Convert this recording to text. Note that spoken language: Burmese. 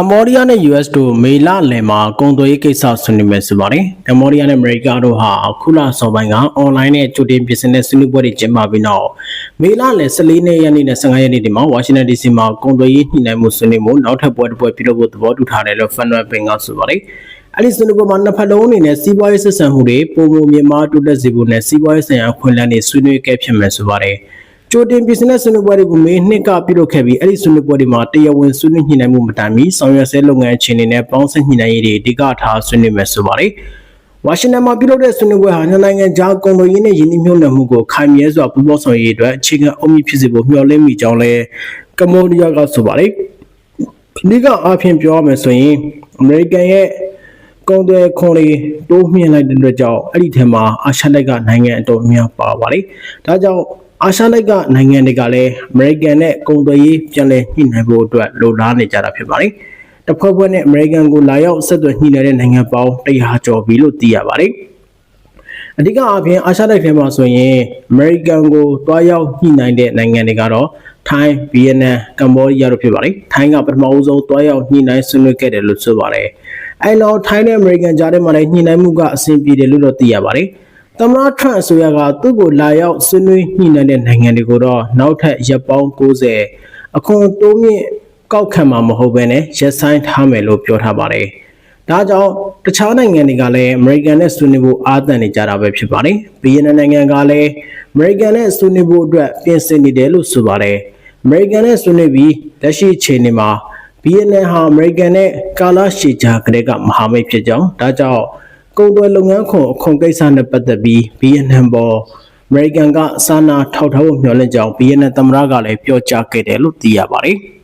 ကမ္ဘောဒီးယားနဲ့ US တို့မေလလယ်မှာကုန်သွယ်ရေးကိစ္စဆွေးနွေးမယ်ဆိုပါတယ်။ကမ္ဘောဒီးယားနဲ့အမေရိကတို့ဟာခုလစောပိုင်းကအွန်လိုင်းနဲ့ကြိုတင်ပြင်ဆင်တဲ့ဆွေးနွေးပွဲတွေကျင်းပပြီးနောက်မေလလယ်14ရက်နေ့နဲ့15ရက်နေ့ဒီမှာဝါရှင်တန် DC မှာကုန်သွယ်ရေးညှိနှိုင်းမှုဆွေးနွေးမှုနောက်ထပ်ပွဲတစ်ပွဲပြုလုပ်ဖို့သဘောတူထားတယ်လို့ Fanwell Bank ကဆိုပါတယ်။အဲ့ဒီဆွေးနွေးပွဲမှာနှစ်ဖက်လုံးအနေနဲ့စီးပွားရေးဆက်ဆံမှုတွေပုံမှန်မြန်မာတိုးတက်စေဖို့နဲ့စီးပွားရေးဆိုင်ရာအခွင့်အလမ်းတွေဆွေးနွေးခဲ့ဖြစ်မယ်ဆိုပါတယ်။ ကြိုတင်ပြင်ဆင်တဲ့ဆွေးနွေးပွဲတွေကိုမေနှစ်ကပြုလုပ်ခဲ့ပြီးအဲ့ဒီဆွေးနွေးပွဲတွေမှာတရားဝင်ဆွေးနွေးညှိနှိုင်းမှုမတိုင်မီဆောင်ရွက်ဆဲလုပ်ငန်းအခြေအနေနဲ့ပေါင်းစပ်ညှိနှိုင်းရေးတွေအဓိကထားဆွေးနွေးမယ်ဆိုပါတယ်။ဝါရှင်တန်မှာပြုလုပ်တဲ့ဆွေးနွေးပွဲဟာနှစ်နိုင်ငံကြားကုန်သွယ်ရေးနဲ့ယင်းနှိမ့်ညွှန်မှုကိုခိုင်မြဲစွာပူးပေါင်းဆောင်ရွက်ရေးအတွက်အခြေခံအုံမြင့်ဖြစ်စေဖို့မျှော်လင့်မိကြောင်းလည်းကမ္ဘောဒီးယားကဆိုပါတယ်။ဒီကအားဖြင့်ပြောရမယ်ဆိုရင်အမေရိကန်ရဲ့ကုန်သွယ်ခွန်လေးတိုးမြင့်လိုက်တဲ့အတွက်ကြောင့်အဲ့ဒီထဲမှာအာရှတိုက်ကနိုင်ငံအတော်များပါပါတယ်။ဒါကြောင့် အာရှတိုက်ကနိုင်ငံတွေကလည်းအမေရိကန်နဲ့ကုန်သွယ်ရေးပြန်လည်ညှိနှိုင်းဖို့အတွက်လိုလားနေကြတာဖြစ်ပါတယ်။တစ်ဖွဲ့ဖွဲ့နဲ့အမေရိကန်ကိုလာရောက်ဆက်သွယ်ညှိနှိုင်းတဲ့နိုင်ငံပေါင်း100ကျော်ပြီလို့သိရပါတယ်။အဓိကအားဖြင့်အာရှတိုက်ထဲမှာဆိုရင်အမေရိကန်ကိုတွားရောက်ညှိနှိုင်းတဲ့နိုင်ငံတွေကတော့ထိုင်း၊ဗီယက်နမ်၊ကမ္ဘောဒီးယားတို့ဖြစ်ပါတယ်။ထိုင်းကပထမဦးဆုံးတွားရောက်ညှိနှိုင်းဆွေးနွေးခဲ့တယ်လို့ဆိုပါတယ်။အဲနောက်ထိုင်းနဲ့အမေရိကန်ကြားထဲမှာလည်းညှိနှိုင်းမှုကအဆင်ပြေတယ်လို့တော့သိရပါတယ်။ သမ္မတထရန့်အစိုးရကသူ့ကိုလာရောက်ဆွေးနွေးညှိနှိုင်းတဲ့နိုင်ငံတွေကိုတော့နောက်ထပ်ရပ်ပေါင်း90အခွန်တိုးမြင့်ကောက်ခံမှာမဟုတ်ဘဲနဲ့ရက်ဆိုင်ထားမယ်လို့ပြောထားပါတယ်။ဒါကြောင့်တခြားနိုင်ငံတွေကလည်းအမေရိကန်နဲ့ဆွေးနွေးဖို့အားသန်နေကြတာပဲဖြစ်ပါတယ်။ဗီယက်နမ်နိုင်ငံကလည်းအမေရိကန်နဲ့ဆွေးနွေးဖို့အတွက်ပြင်ဆင်နေတယ်လို့ဆိုပါတယ်။အမေရိကန်နဲ့ဆွေးနွေးပြီးလက်ရှိအခြေအနေမှာဗီယက်နမ်ဟာအမေရိကန်နဲ့ကာလာရှီဂျာကလေးကမဟာမိတ်ဖြစ်ကြောင်းဒါကြောင့် ကုန်သွယ်လုပ်ငန်းခွန်အခွန်ကိစ္စနဲ့ပတ်သက်ပြီးဗီယက်နမ်ပေါ်အမေရိကန်ကစာနာထောက်ထားဖို့မျှော်လင့်ကြောင်းဗီယက်နမ်သမ္မတကလည်းပြောကြားခဲ့တယ်လို့သိရပါတယ်။